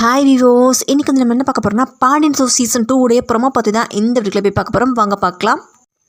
Hi விவோஸ் இன்றைக்கி வந்து நம்ம என்ன பார்க்க போகிறோம்னா பாண்டியன் ஷோ சீசன் டூ உடைய ப்ரொமோ பற்றி தான் இந்த வீட்டில் போய் பார்க்க போகிறோம் வாங்க பார்க்கலாம்.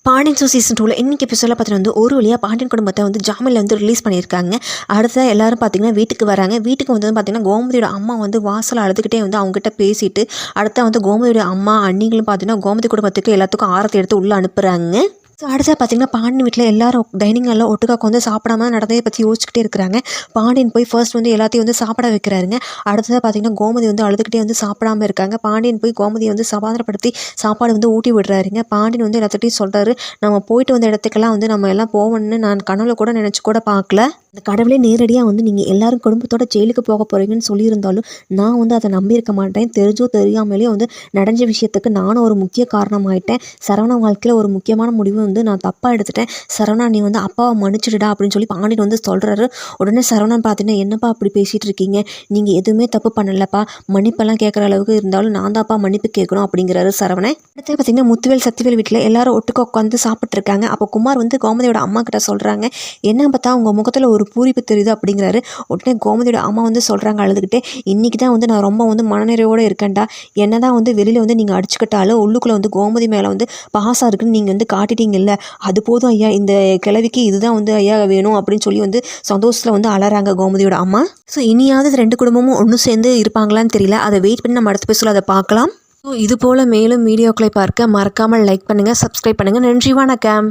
பாண்டியன் ஷோ சீசன் டூவில் இன்றைக்கி எபிசோடில் பார்த்தீங்கன்னா வந்து ஒரு வழியாக பாண்டியன் குடும்பத்தை வந்து ஜாமீனில் வந்து ரிலீஸ் பண்ணியிருக்காங்க. அடுத்த எல்லாரும் பார்த்தீங்கன்னா வீட்டுக்கு வராங்க. வீட்டுக்கு வந்து பார்த்தீங்கன்னா கோமதியோட அம்மா வந்து வாசல் அழுதுகிட்டே வந்து அவங்ககிட்ட பேசிட்டு அடுத்த வந்து கோமதியோட அம்மா அண்ணிகளும் பார்த்தீங்கன்னா கோமதி குடும்பத்துக்கு எல்லாத்துக்கும் ஆரத்தை எடுத்து உள்ளே அனுப்புகிறாங்க ஸோ அடுத்தது பார்த்தீங்கன்னா பாண்டியன் வீட்டில் எல்லாரும் டைனிங் ஹாலில் ஒட்டுக்கா உட்காந்து சாப்பிடாம நடந்ததை பற்றி யோசிச்சுக்கிட்டே இருக்கிறாங்க. பாண்டியன் போய் ஃபர்ஸ்ட் வந்து எல்லாத்தையும் வந்து சாப்பிட வைக்கிறாருங்க. அடுத்ததாக பார்த்தீங்கன்னா கோமதி வந்து அழுதுகிட்டே வந்து சாப்பிடாம இருக்காங்க. பாண்டியன் போய் கோமதியை வந்து சமாதானப்படுத்தி சாப்பாடு வந்து ஊட்டி விடுறாருங்க. பாண்டியன் வந்து எல்லாத்துட்டையும் சொல்கிறாரு நம்ம போயிட்டு வந்த இடத்துக்கெல்லாம் வந்து நம்ம எல்லாம் போவோம்னு நான் கனவுல கூட நினச்சி கூட பார்க்கல. இந்த கடவுளே நேரடியாக வந்து நீங்கள் எல்லாரும் குடும்பத்தோட ஜெயிலுக்கு போக போகிறீங்கன்னு சொல்லியிருந்தாலும் நான் வந்து அதை நம்பியிருக்க மாட்டேன். தெரிஞ்சோ தெரியாமலே வந்து நடந்த விஷயத்துக்கு நானும் ஒரு முக்கிய காரணமாயிட்டேன். சரவண வாழ்க்கையில் ஒரு முக்கியமான முடிவு வந்து நான் தப்பாக எடுத்துட்டேன். சரவணா நீ வந்து அப்பாவை மன்னிச்சிடுடா அப்படின்னு சொல்லி பாண்டியன் வந்து சொல்கிறாரு உடனே சரவணன் பார்த்தீங்கன்னா என்னப்பா அப்படி பேசிகிட்டு இருக்கீங்க? நீங்கள் எதுவுமே தப்பு பண்ணலப்பா. மன்னிப்பெல்லாம் கேட்குற அளவுக்கு இருந்தாலும் நான் தான்ப்பா மன்னிப்பு கேட்கணும் அப்படிங்கிறாரு சரவணன். அடுத்து பார்த்தீங்கன்னா முத்துவேல் சத்திவேல் வீட்டில் எல்லாரும் ஒட்டுக்க உட்காந்து சாப்பிட்ருக்காங்க அப்போ குமார் வந்து கோமதியோட அம்மா கிட்ட சொல்கிறாங்க என்ன பார்த்தா உங்கள் முகத்தில் ஒரு ஒரு பூரிப்பு தெரியுது அப்படிங்கிறாரு. உடனே கோமதியோட அம்மா வந்து சொல்கிறாங்க அழுதுகிட்டே இன்றைக்கி தான் வந்து நான் ரொம்ப வந்து மனநிறைவோடு இருக்கேன்டா. என்ன தான் வந்து வெளியில் வந்து நீங்கள் அடிச்சுக்கிட்டாலும் உள்ளுக்குள்ளே வந்து கோமதி மேலே வந்து பாசம் இருக்குன்னு நீங்கள் வந்து காட்டிட்டீங்கல்ல. அது போதும் ஐயா இந்த கிழவிக்கு இதுதான் வந்து ஐயா வேணும் அப்படின்னு சொல்லி வந்து சந்தோஷத்தில் வந்து அலறாங்க கோமதியோட அம்மா. ஸோ இனியாவது ரெண்டு குடும்பமும் ஒன்று சேர்ந்து இருப்பாங்களான்னு தெரியல. அதை வெயிட் பண்ணி நம்ம அடுத்த பேசல அதை பார்க்கலாம். ஸோ இது போல் மேலும் வீடியோக்களை பார்க்க மறக்காமல் லைக் பண்ணுங்கள் சப்ஸ்கிரைப் பண்ணுங்கள் நன்றி வணக்கம்.